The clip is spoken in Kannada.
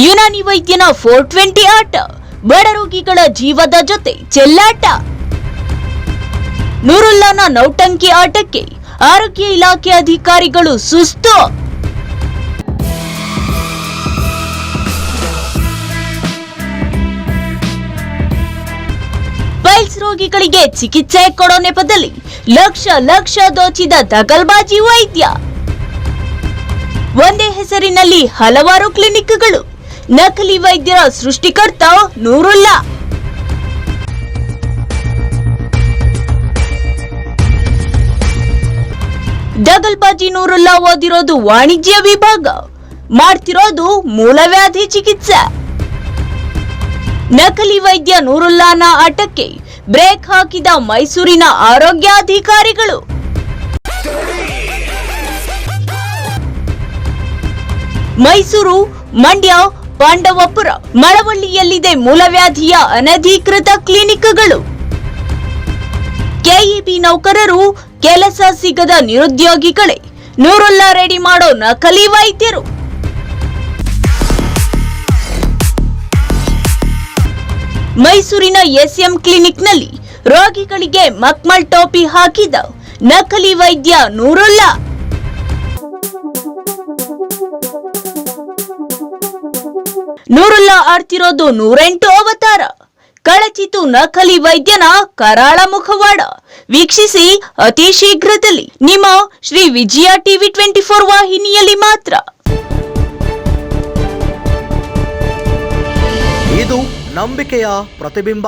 ಯುನಾನಿ ವೈದ್ಯನ ಫೋರ್ ಟ್ವೆಂಟಿ ಆಟ, ಬಡ ರೋಗಿಗಳ ಜೀವದ ಜೊತೆ ಚೆಲ್ಲಾಟ. ನೂರುಲ್ಲಾನ ನೌಟಂಕಿ ಆಟಕ್ಕೆ ಆರೋಗ್ಯ ಇಲಾಖೆ ಅಧಿಕಾರಿಗಳು ಸುಸ್ತು. ಪೈಲ್ಸ್ ರೋಗಿಗಳಿಗೆ ಚಿಕಿತ್ಸೆ ಕೊಡೋ ನೆಪದಲ್ಲಿ ಲಕ್ಷ ಲಕ್ಷ ದೋಚಿದ ದಗಲ್ಬಾಜಿ ವೈದ್ಯ. ಒಂದೇ ಹೆಸರಿನಲ್ಲಿ ಹಲವಾರು ಕ್ಲಿನಿಕ್ಗಳು. ನಕಲಿ ವೈದ್ಯರ ಸೃಷ್ಟಿಕರ್ತ ನೂರುಲ್ಲಾ. ದಗಲ್ಬಾಜಿ ನೂರುಲ್ಲಾ ಓದಿರೋದು ವಾಣಿಜ್ಯ ವಿಭಾಗ. ಮಾಡ್ತಿರೋದು ಮೂಲವ್ಯಾಧಿ ಚಿಕಿತ್ಸೆ. ನಕಲಿ ವೈದ್ಯ ನೂರುಲ್ಲಾನ ಆಟಕ್ಕೆ ಬ್ರೇಕ್ ಹಾಕಿದ ಮೈಸೂರಿನ ಆರೋಗ್ಯಾಧಿಕಾರಿಗಳು. ಮೈಸೂರು ಮಂಡ್ಯ ಪಾಂಡವಪುರ ಮಳವಳ್ಳಿಯಲ್ಲಿದೆ ಮೂಲವ್ಯಾಧಿಯ ಅನಧಿಕೃತ ಕ್ಲಿನಿಕ್ಗಳು. ಕೆಇಬಿ ನೌಕರರು ಕೆಲಸ ಸಿಗದ ನಿರುದ್ಯೋಗಿಗಳೇ, ನೂರಲ್ಲ ರೆಡಿ ಮಾಡೋ ನಕಲಿ ವೈದ್ಯರು. ಮೈಸೂರಿನ ಎಸ್ಎಂ ಕ್ಲಿನಿಕ್ನಲ್ಲಿ ರೋಗಿಗಳಿಗೆ ಮಕ್ಮಲ್ ಟೋಪಿ ಹಾಕಿದ ನಕಲಿ ವೈದ್ಯ ನೂರುಲ್ಲಾ. ನೂರುಲ್ಲಾ ಆಡ್ತಿರೋದು ನೂರೆಂಟು ಅವತಾರ. ಕಳಚಿತು ನಕಲಿ ವೈದ್ಯನ ಕರಾಳ ಮುಖವಾಡ. ವೀಕ್ಷಿಸಿ ಅತಿ ಶೀಘ್ರದಲ್ಲಿ ನಿಮ್ಮ Shri Vijaya TV twenty four ವಾಹಿನಿಯಲ್ಲಿ ಮಾತ್ರ. ಇದು ನಂಬಿಕೆಯ ಪ್ರತಿಬಿಂಬ.